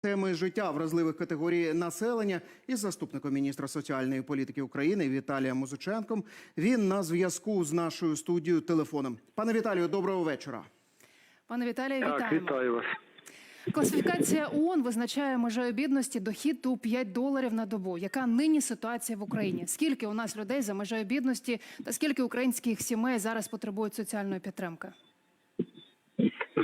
Теми життя вразливих категорій населення із заступником міністра соціальної політики України Віталієм Музиченком. Він на зв'язку з нашою студією телефоном. Пане Віталію, доброго вечора. Пане Віталію, Так, вітаємо. вітаю вас. Класифікація ООН визначає межею бідності дохід у 5 доларів на добу. Яка нині ситуація в Україні? Скільки у нас людей за межею бідності та скільки українських сімей зараз потребують соціальної підтримки?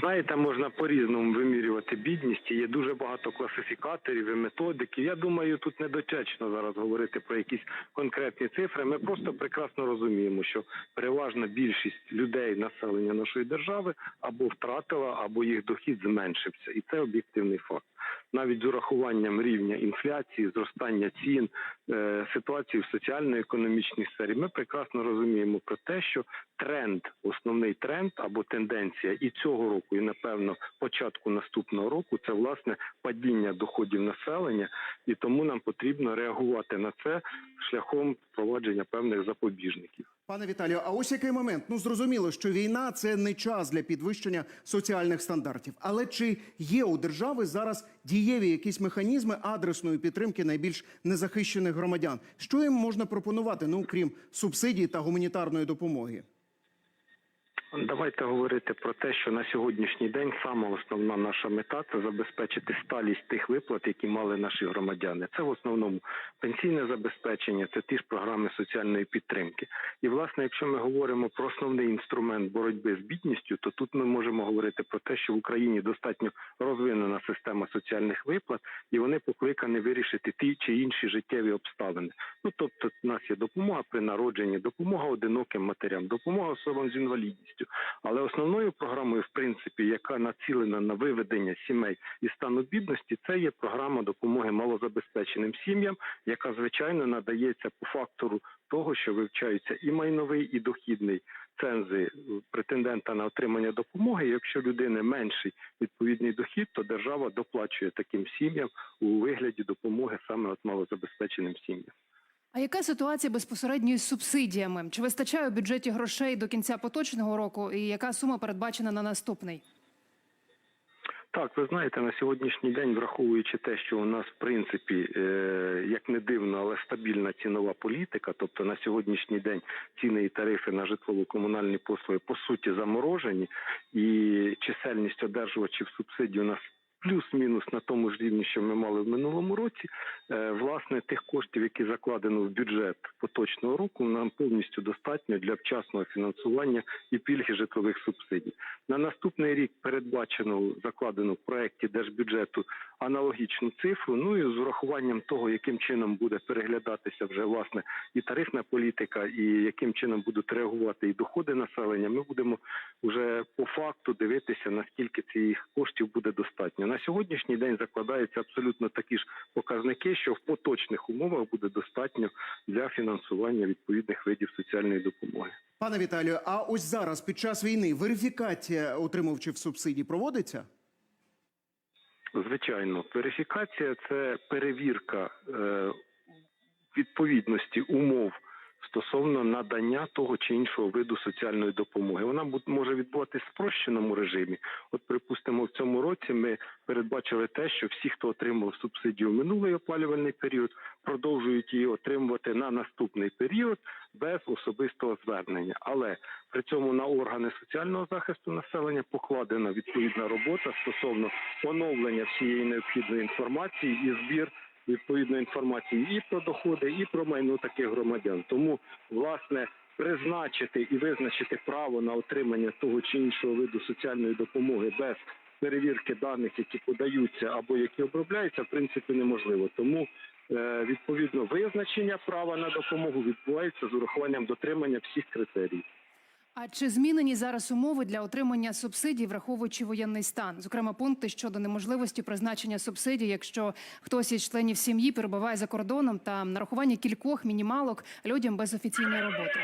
Знаєте, можна по-різному вимірювати бідність. Є дуже багато класифікаторів і методиків. Я думаю, тут недочечно зараз говорити про якісь конкретні цифри. Ми просто прекрасно розуміємо, що переважна більшість людей населення нашої держави або втратила, або їх дохід зменшився, і це об'єктивний факт. Навіть з урахуванням рівня інфляції, зростання цін, е, ситуації в соціально-економічній сфері, ми прекрасно розуміємо про те, що тренд, основний тренд або тенденція і цього року, і напевно початку наступного року, це власне падіння доходів населення, і тому нам потрібно реагувати на це шляхом впровадження певних запобіжників. Пане Віталію, а ось який момент? Ну зрозуміло, що війна це не час для підвищення соціальних стандартів. Але чи є у держави зараз дієві якісь механізми адресної підтримки найбільш незахищених громадян? Що їм можна пропонувати, ну крім субсидій та гуманітарної допомоги? Давайте говорити про те, що на сьогоднішній день сама основна наша мета це забезпечити сталість тих виплат, які мали наші громадяни. Це в основному пенсійне забезпечення, це ті ж програми соціальної підтримки. І власне, якщо ми говоримо про основний інструмент боротьби з бідністю, то тут ми можемо говорити про те, що в Україні достатньо розвинена система соціальних виплат, і вони покликані вирішити ті чи інші життєві обставини. Ну тобто, у нас є допомога при народженні, допомога одиноким матерям, допомога особам з інвалідністю. Але основною програмою, в принципі, яка націлена на виведення сімей із стану бідності, це є програма допомоги малозабезпеченим сім'ям, яка звичайно надається по фактору того, що вивчаються і майновий, і дохідний цензи претендента на отримання допомоги. Якщо людини менший відповідний дохід, то держава доплачує таким сім'ям у вигляді допомоги саме от малозабезпеченим сім'ям. А яка ситуація безпосередньо із субсидіями? Чи вистачає у бюджеті грошей до кінця поточного року? І яка сума передбачена на наступний? Так, ви знаєте, на сьогоднішній день, враховуючи те, що у нас в принципі, е, як не дивно, але стабільна цінова політика, тобто на сьогоднішній день ціни і тарифи на житлово-комунальні послуги по суті заморожені, і чисельність одержувачів субсидій у нас. Плюс-мінус на тому ж рівні, що ми мали в минулому році, Е, власне тих коштів, які закладено в бюджет поточного року, нам повністю достатньо для вчасного фінансування і пільги житлових субсидій. На наступний рік передбачено закладено в проекті держбюджету аналогічну цифру. Ну і з урахуванням того, яким чином буде переглядатися вже власне і тарифна політика, і яким чином будуть реагувати і доходи населення, ми будемо вже по факту дивитися наскільки цих коштів буде достатньо. На сьогоднішній день закладаються абсолютно такі ж показники, що в поточних умовах буде достатньо для фінансування відповідних видів соціальної допомоги. Пане Віталію, а ось зараз під час війни верифікація отримувачів субсидій проводиться? Звичайно, верифікація це перевірка е, відповідності умов стосовно надання того чи іншого виду соціальної допомоги. Вона може відбуватися в спрощеному режимі. От, припустимо, в цьому році ми передбачили те, що всі, хто отримав субсидію в минулий опалювальний період, продовжують її отримувати на наступний період без особистого звернення. Але при цьому на органи соціального захисту населення покладена відповідна робота стосовно оновлення всієї необхідної інформації і збір відповідної інформації і про доходи, і про майно таких громадян. Тому власне призначити і визначити право на отримання того чи іншого виду соціальної допомоги без перевірки даних, які подаються або які обробляються, в принципі неможливо. Тому е, відповідно визначення права на допомогу відбувається з урахуванням дотримання всіх критерій. А чи змінені зараз умови для отримання субсидій, враховуючи воєнний стан? Зокрема, пункти щодо неможливості призначення субсидій, якщо хтось із членів сім'ї перебуває за кордоном та нарахування кількох мінімалок людям без офіційної роботи.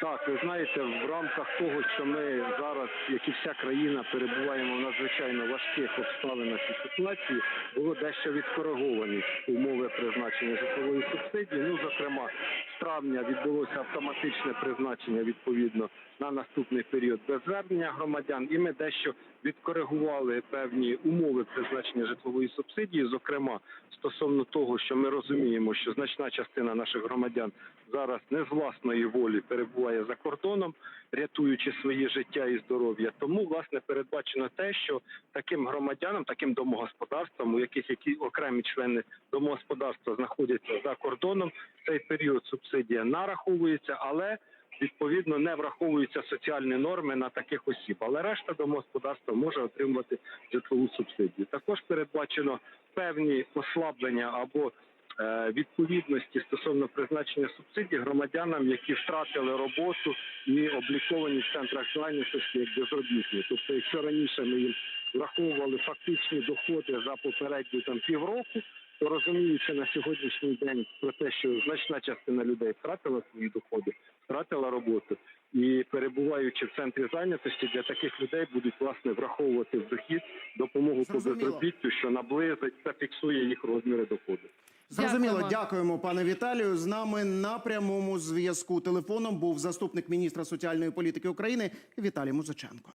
Так, ви знаєте, в рамках того, що ми зараз, як і вся країна, перебуваємо в надзвичайно важких обставинах і ситуації, було дещо відкориговані умови призначення житлової субсидії. Ну, зокрема, травня відбулося автоматичне призначення відповідно на наступний період без звернення громадян, і ми дещо відкоригували певні умови призначення житлової субсидії, зокрема стосовно того, що ми розуміємо, що значна частина наших громадян зараз не з власної волі перебуває за кордоном, рятуючи своє життя і здоров'я. Тому власне передбачено те, що таким громадянам, таким домогосподарствам, у яких які окремі члени домогосподарства знаходяться за кордоном, цей період субсидія нараховується, але відповідно не враховуються соціальні норми на таких осіб. Але решта домогосподарства може отримувати житлову субсидію. Також передбачено певні послаблення або е, відповідності стосовно призначення субсидій громадянам, які втратили роботу і обліковані в центрах зайнятості як безробітні. Тобто, якщо раніше ми їм враховували фактичні доходи за попередні там півроку, розуміючи на сьогоднішній день про те, що значна частина людей втратила свої доходи, втратила роботу, і перебуваючи в центрі зайнятості, для таких людей будуть власне враховувати в дохід допомогу по безробіттю, що наблизить та фіксує їх розміри доходу. Зрозуміло, Дякуємо. дякуємо, пане Віталію. З нами на прямому зв'язку телефоном був заступник міністра соціальної політики України Віталій Музиченко.